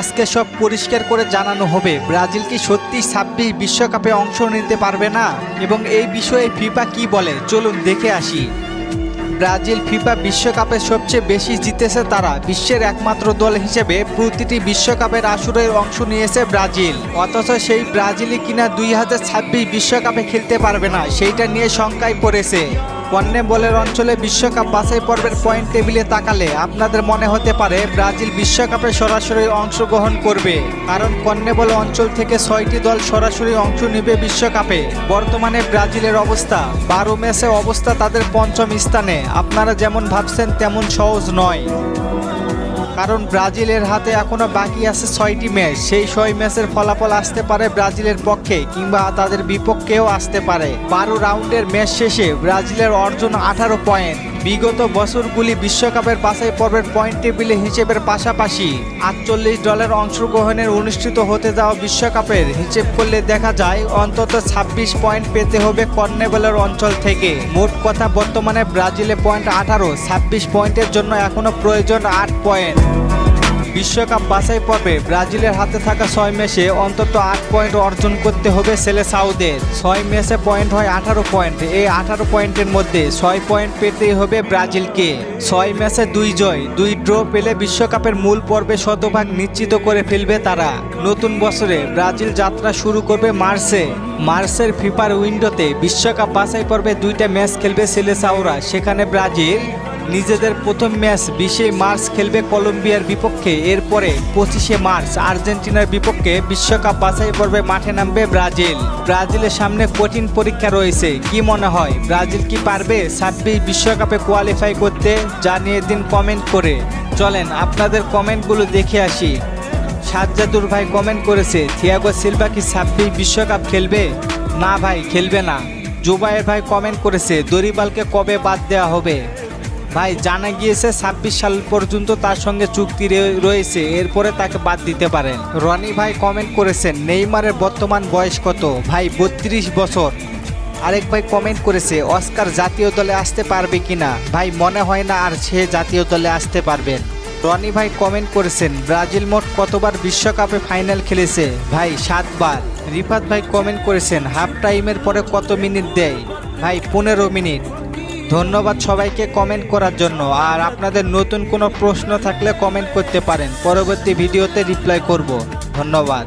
আজকে সব পরিষ্কার করে জানানো হবে। ব্রাজিল কি সত্যি ছাব্বিশ বিশ্বকাপে অংশ নিতে পারবে না? এবং এই বিষয়ে ফিফা কি বলে? চলুন দেখে আসি। ব্রাজিল ফিফা বিশ্বকাপে সবচেয়ে বেশি জিতেছে তারা। বিশ্বের একমাত্র দল হিসেবে প্রতিটি বিশ্বকাপের আসরের অংশ নিয়েছে ব্রাজিল। অথচ সেই ব্রাজিলই কিনা দুই বিশ্বকাপে খেলতে পারবে না, সেইটা নিয়ে শঙ্কায় পড়েছে। কন্যে বলের অঞ্চলে বিশ্বকাপ বাছাই পর্বের পয়েন্ট টেবিলে তাকালে আপনাদের মনে হতে পারে ব্রাজিল বিশ্বকাপে সরাসরি অংশগ্রহণ করবে। কারণ কর্নেবল অঞ্চল থেকে ছয়টি দল সরাসরি অংশ নেবে বিশ্বকাপে। বর্তমানে ব্রাজিলের অবস্থা, বারো ম্যাচে অবস্থা তাদের পঞ্চম স্থানে। আপনারা যেমন ভাবছেন তেমন সহজ নয়। কারণ ব্রাজিলের হাতে এখনও বাকি আছে ছয়টি ম্যাচ। সেই ছয় ম্যাচের ফলাফল আসতে পারে ব্রাজিলের পক্ষে কিংবা তাদের বিপক্ষেও আসতে পারে। বারো রাউন্ডের ম্যাচ শেষে ব্রাজিলের অর্জন আঠারো পয়েন্ট। বিগত বছরগুলি বিশ্বকাপের বাছাই পর্বের পয়েন্ট টেবিলে হিসেবের পাশাপাশি আটচল্লিশ দলের অংশগ্রহণের অনুষ্ঠিত হতে যাওয়া বিশ্বকাপের হিসেব করলে দেখা যায় অন্তত ছাব্বিশ পয়েন্ট পেতে হবে কর্নেবলের অঞ্চল থেকে। মোট কথা বর্তমানে ব্রাজিলে পয়েন্ট আঠারো, ছাব্বিশ পয়েন্টের জন্য এখনও প্রয়োজন আট পয়েন্ট। বিশ্বকাপ বাছাই পর্বে ব্রাজিলের হাতে থাকা ছয় ম্যাচে অন্তত আট পয়েন্ট অর্জন করতে হবে সেলে সাউদের। ছয় ম্যাচে পয়েন্ট হয় আঠারো পয়েন্ট। এই আঠারো পয়েন্টের মধ্যে ছয় পয়েন্ট পেতেই হবে ব্রাজিলকে। ছয় ম্যাচে দুই জয়, দুই ড্র পেলে বিশ্বকাপের মূল পর্বে শতভাগ নিশ্চিত করে ফেলবে তারা। নতুন বছরে ব্রাজিল যাত্রা শুরু করবে মার্চে মার্চের ফিফার উইন্ডোতে বিশ্বকাপ বাছাই পর্বে দুইটা ম্যাচ খেলবে সেলেসাওরা সেখানে ব্রাজিল নিজেদের প্রথম ম্যাচ বিশে মার্চ খেলবে কলম্বিয়ার বিপক্ষে। এরপরে পঁচিশে মার্চ আর্জেন্টিনার বিপক্ষে বিশ্বকাপ বাছাই পর্বে মাঠে নামবে ব্রাজিল। ব্রাজিলের সামনে কঠিন পরীক্ষা রয়েছে, কি মনে হয়? ব্রাজিল কি পারবে ছাব্বিশ বিশ্বকাপে কোয়ালিফাই করতে? জানিয়ে দিন কমেন্ট করে। চলেন আপনাদের কমেন্টগুলো দেখে আসি। সাজ্জাদুর ভাই কমেন্ট করেছে, থিয়াগো সিলভা কি ছাব্বিশ বিশ্বকাপ খেলবে? না ভাই, খেলবে না। জুবাইয়ের ভাই কমেন্ট করেছে, দরিবালকে কবে বাদ দেওয়া হবে? ভাই জানা গিয়েছে ছাব্বিশ সাল পর্যন্ত তার সঙ্গে চুক্তি রয়েছে, এরপরে তাকে বাদ দিতে পারেন। রনি ভাই কমেন্ট করেছেন, নেইমারের বর্তমান বয়স কত? ভাই, বত্রিশ বছর। আরেক ভাই কমেন্ট করেছে, অস্কার জাতীয় দলে আসতে পারবে কিনা? ভাই, মনে হয় না আর সে জাতীয় দলে আসতে পারবেন। রনি ভাই কমেন্ট করেছেন, ব্রাজিল মোট কতবার বিশ্বকাপে ফাইনাল খেলেছে? ভাই, সাতবার। রিফাত ভাই কমেন্ট করেছেন হাফ টাইমের পরে কত মিনিট দেয়? ভাই, পনেরো মিনিট ধন্যবাদ সবাইকে কমেন্ট করার জন্য। আর আপনাদের নতুন কোনো প্রশ্ন থাকলে কমেন্ট করতে পারেন। পরবর্তী ভিডিওতে রিপ্লাই করব। ধন্যবাদ।